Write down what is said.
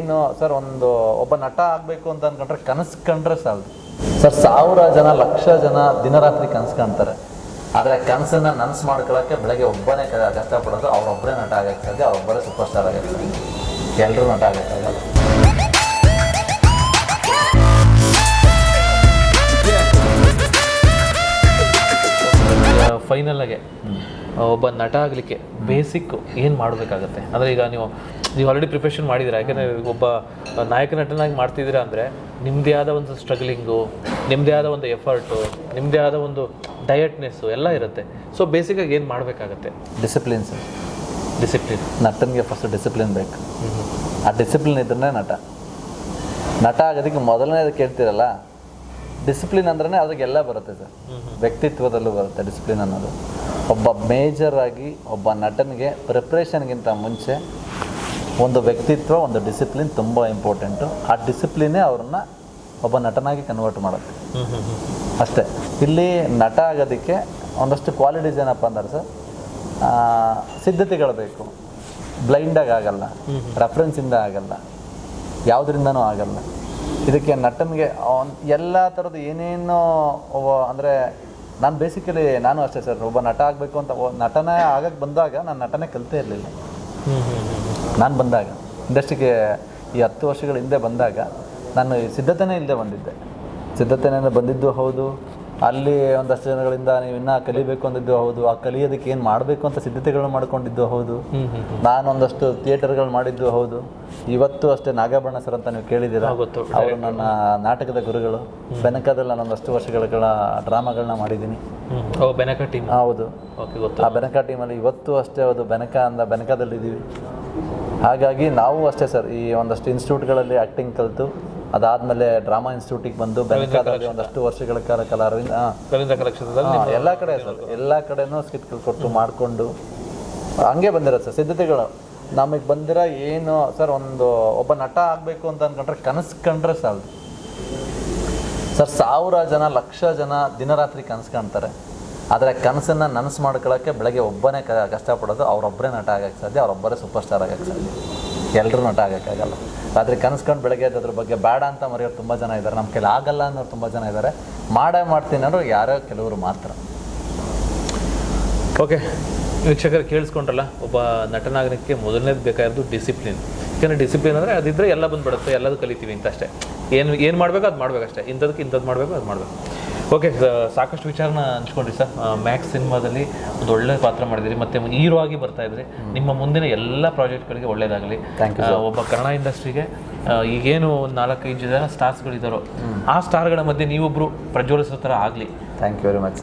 ಏನು, ಸರ್, ಒಂದು ಒಬ್ಬ ನಟ ಆಗಬೇಕು ಅಂತ ಅನ್ಕೊಂಡ್ರೆ ಕನಸು ಕಂಡ್ರೆ ಸಾಲದು. ಸರ್, ಸಾವಿರ ಜನ, ಲಕ್ಷ ಜನ ದಿನರಾತ್ರಿ ಕನಸು ಕಾಣ್ತಾರೆ. ಆದರೆ ಕನಸನ್ನ ನನಸು ಮಾಡ್ಕೊಳ್ಳೋಕ್ಕೆ ಬೆಳಗ್ಗೆ ಒಬ್ಬನೇ ಕಷ್ಟಪಡೋದು ಅವರೊಬ್ಬರೇ ನಟ ಆಗಕ್ಕೆ ಸಾಧ್ಯ, ಅವರೊಬ್ಬರೇ ಸೂಪರ್ ಸ್ಟಾರ್ ಆಗಕ್ಕೆ ಎಲ್ಲರೂ ನಟ ಆಗಕ್ಕಾಗಲ್ಲ ಫೈನಲ್ ಆಗಿ ಒಬ್ಬ ನಟ ಆಗಲಿಕ್ಕೆ ಬೇಸಿಕ್ ಏನು ಮಾಡಬೇಕಾಗತ್ತೆ? ಅಂದರೆ ಈಗ ನೀವು ನೀವು ಆಲ್ರೆಡಿ ಪ್ರಿಪ್ರೇಷನ್ ಮಾಡಿದ್ದೀರಾ? ಯಾಕಂದ್ರೆ ಒಬ್ಬ ನಾಯಕ ನಟನಾಗಿ ಮಾಡ್ತಿದ್ದೀರಾ ಅಂದರೆ ನಿಮ್ಮದೇ ಆದ ಒಂದು ಸ್ಟ್ರಗ್ಲಿಂಗು ನಿಮ್ಮದೇ ಆದ ಒಂದು ಎಫರ್ಟು ನಿಮ್ಮದೇ ಆದ ಒಂದು ಡಯಟ್ನೆಸ್ಸು ಎಲ್ಲ ಇರುತ್ತೆ. ಸೊ ಬೇಸಿಕಾಗಿ ಏನು ಮಾಡಬೇಕಾಗತ್ತೆ? ಡಿಸಿಪ್ಲಿನ್ ಸರ್ ಡಿಸಿಪ್ಲಿನ್ ನಟನಿಗೆ ಫಸ್ಟ್ ಡಿಸಿಪ್ಲಿನ್ ಬೇಕು. ಆ ಡಿಸಿಪ್ಲಿನ್ ಇದ್ರೆ ನಟ. ನಟ ಆಗೋದಕ್ಕೆ ಮೊದಲನೇದು ಕೇಳ್ತೀರಲ್ಲ? ಡಿಸಿಪ್ಲಿನ್ ಅಂದ್ರೆ ಅದಕ್ಕೆಲ್ಲ ಬರುತ್ತೆ ಸರ್. ವ್ಯಕ್ತಿತ್ವದಲ್ಲೂ ಬರುತ್ತೆ ಡಿಸಿಪ್ಲಿನ್ ಅನ್ನೋದು. ಒಬ್ಬ ಮೇಜರ್ ಆಗಿ ಒಬ್ಬ ನಟನಿಗೆ ಪ್ರಿಪ್ರೇಷನ್ಗಿಂತ ಮುಂಚೆ ಒಂದು ವ್ಯಕ್ತಿತ್ವ ಒಂದು ಡಿಸಿಪ್ಲಿನ್ ತುಂಬ ಇಂಪಾರ್ಟೆಂಟು ಆ ಡಿಸಿಪ್ಲಿನೇ ಅವ್ರನ್ನ ಒಬ್ಬ ನಟನಾಗಿ ಕನ್ವರ್ಟ್ ಮಾಡುತ್ತೆ. ಅಷ್ಟೇ. ಇಲ್ಲಿ ನಟ ಆಗೋದಕ್ಕೆ ಒಂದಷ್ಟು ಕ್ವಾಲಿಟೀಸ್ ಏನಪ್ಪ ಅಂದ್ರೆ ಸರ್ ಸಿದ್ಧತೆಗಳು ಬೇಕು. ಬ್ಲೈಂಡಾಗಿ ಆಗಲ್ಲ. ರೆಫರೆನ್ಸಿಂದ ಆಗಲ್ಲ. ಯಾವುದರಿಂದನೂ ಆಗಲ್ಲ. ಇದಕ್ಕೆ ನಟನಿಗೆ ಎಲ್ಲ ಥರದ್ದು ಏನೇನು ಅಂದರೆ ನಾನು ಬೇಸಿಕಲಿ ನಾನು ಅಷ್ಟೇ ಸರ್ ಒಬ್ಬ ನಟ ಆಗಬೇಕು ಅಂತ ನಟನೆ ಆಗಕ್ಕೆ ಬಂದಾಗ ನಾನು ನಟನೆ ಕಲಿತೇ ಇರಲಿಲ್ಲ. ನಾನು ಬಂದಾಗ. ಇಂಡಸ್ಟ್ರಿಗೆ ಈ ಹತ್ತು ವರ್ಷಗಳ ಹಿಂದೆ ಬಂದಾಗ ನಾನು ಸಿದ್ಧತೆನೇ ಇಲ್ಲದೆ ಬಂದಿದ್ದೆ. ಸಿದ್ಧತೆನೇ ಬಂದಿದ್ದು ಹೌದು. ಅಲ್ಲಿ ಒಂದಷ್ಟು ಜನಗಳಿಂದ ನೀವು ಇನ್ನೂ ಕಲಿಬೇಕು ಅಂದಿದ್ದು ಹೌದು. ಆ ಕಲಿಯೋದಕ್ಕೆ ಏನು ಮಾಡಬೇಕು ಅಂತ ಸಿದ್ಧತೆಗಳು ಮಾಡ್ಕೊಂಡಿದ್ದು ಹೌದು. ನಾನು ಒಂದಷ್ಟು ಥಿಯೇಟರ್ಗಳು ಮಾಡಿದ್ದು ಹೌದು. ಇವತ್ತು ಅಷ್ಟೇ ನಾಗಬಣ್ಣ ಸರ್ ಅಂತ ನೀವು ಕೇಳಿದ್ದೀರಾ. ಅವರು ನನ್ನ ನಾಟಕದ ಗುರುಗಳು. ಬೆನಕದಲ್ಲಿ ನಾನು ಒಂದಷ್ಟು ವರ್ಷಗಳ ಡ್ರಾಮಾಗಳನ್ನ ಮಾಡಿದ್ದೀನಿ. ಓ ಬೆನಕ ಟೀಮ್ ಹೌದು. ಓಕೆ ಗೊತ್ತು. ಆ ಬೆನಕ ಟೀಮಲ್ಲಿ ಇವತ್ತು ಅಷ್ಟೇ ಅದು ಬೆನಕ ಅಂದ ಬೆನಕದಲ್ಲಿದ್ದೀವಿ. ಹಾಗಾಗಿ ನಾವು ಅಷ್ಟೇ ಸರ್ ಈ ಒಂದಷ್ಟು ಇನ್ಸ್ಟಿಟ್ಯೂಟ್ಗಳಲ್ಲಿ ಆ್ಯಕ್ಟಿಂಗ್ ಕಲಿತು. ಅದಾದಮೇಲೆ ಡ್ರಾಮಾ ಇನ್ಸ್ಟಿಟ್ಯೂಟಿಗೆ ಬಂದು ಒಂದಷ್ಟು ವರ್ಷಗಳ ಕಾಲ ಕಲಾ ಅರವಿಂದ ಎಲ್ಲ ಕಡೆ ಸರ್ ಎಲ್ಲ ಕಡೆನೂ ಸ್ಕಿಟ್ಗಳು ಕೊಟ್ಟು ಮಾಡಿಕೊಂಡು ಹಂಗೆ ಬಂದಿರೋದು ಸರ್ ಸಿದ್ಧತೆಗಳು. ನಮಗೆ ಬಂದಿರ ಏನು ಸರ್ ಒಂದು ಒಬ್ಬ ನಟ ಆಗಬೇಕು ಅಂತ ಅನ್ಕೊಂಡ್ರೆ ಕನಸು ಕಂಡ್ರೆ ಸಾಲದು. ಸರ್ ಸಾವಿರ ಜನ ಲಕ್ಷ ಜನ ದಿನರಾತ್ರಿ ಕನಸು ಕಾಣ್ತಾರೆ. ಆದರೆ ಕನಸನ್ನು ನನಸು ಮಾಡ್ಕೊಳ್ಳೋಕ್ಕೆ ಬೆಳಗ್ಗೆ ಒಬ್ಬನೇ ಕಷ್ಟಪಡೋದು ಅವರೊಬ್ಬರೇ ನಟ ಆಗಕ್ಕೆ ಸಾಧ್ಯ ಅವರೊಬ್ಬರೇ ಸೂಪರ್ ಸ್ಟಾರ್ ಆಗಕ್ಕೆ ಸಾಧ್ಯ. ಎಲ್ಲರೂ ನಟ ಆಗೋಕ್ಕಾಗಲ್ಲ. ರಾತ್ರಿ ಕನಸ್ಕೊಂಡು ಬೆಳಗ್ಗೆ ಅದ್ರ ಬಗ್ಗೆ ಬೇಡ ಅಂತ ಮರೆಯೋರು ತುಂಬ ಜನ ಇದ್ದಾರೆ. ನಮ್ಮ ಕೈಲಿ ಆಗಲ್ಲ ಅನ್ನೋರು ತುಂಬ ಜನ ಇದ್ದಾರೆ. ಮಾಡೇ ಮಾಡ್ತೀನಿ ಅನ್ನೋರು ಯಾರೋ ಕೆಲವರು ಮಾತ್ರ. ಓಕೆ ವೀಕ್ಷಕರು ಕೇಳಿಸ್ಕೊಂಡ್ರಲ್ಲ, ಒಬ್ಬ ನಟನಾಗಲಿಕ್ಕೆ ಮೊದಲನೇದು ಬೇಕಾಗಿರೋದು ಡಿಸಿಪ್ಲಿನ್ ಯಾಕಂದರೆ ಡಿಸಿಪ್ಲಿನ್ ಅಂದರೆ ಅದಿದ್ದರೆ ಎಲ್ಲ ಬಂದುಬಿಡುತ್ತೆ, ಎಲ್ಲದೂ ಕಲಿತೀವಿ ಅಂತ ಅಷ್ಟೇ. ಏನು ಏನು ಮಾಡಬೇಕು ಅದು ಮಾಡಬೇಕಷ್ಟೇ. ಇಂಥದಕ್ಕೆ ಇಂಥದ್ದು ಮಾಡಬೇಕು ಅದು ಮಾಡಬೇಕು. ಓಕೆ ಸಾಕಷ್ಟು ವಿಚಾರನ ಹಂಚ್ಕೊಂಡ್ರಿ ಸರ್ ಮ್ಯಾಕ್ಸ್ ಸಿನಿಮಾದಲ್ಲಿ ಒಂದು ಒಳ್ಳೆ ಪಾತ್ರ ಮಾಡಿದಿರಿ. ಮತ್ತೆ ಹೀರೋ ಆಗಿ ಬರ್ತಾ ಇದ್ರಿ. ನಿಮ್ಮ ಮುಂದಿನ ಎಲ್ಲ ಪ್ರಾಜೆಕ್ಟ್ಗಳಿಗೆ ಒಳ್ಳೇದಾಗಲಿ. ಒಬ್ಬ ಕನ್ನಡ ಇಂಡಸ್ಟ್ರಿಗೆ ಈಗೇನು ಒಂದು ನಾಲ್ಕೈದು ಜನ ಸ್ಟಾರ್ಸ್ಗಳಿದ್ದಾರೋ ಆ ಸ್ಟಾರ್ಗಳ ಮಧ್ಯೆ ನೀವೊಬ್ರು ಪ್ರಜ್ವಲಿಸೋ ಥರ ಆಗಲಿ. Thank you very much sir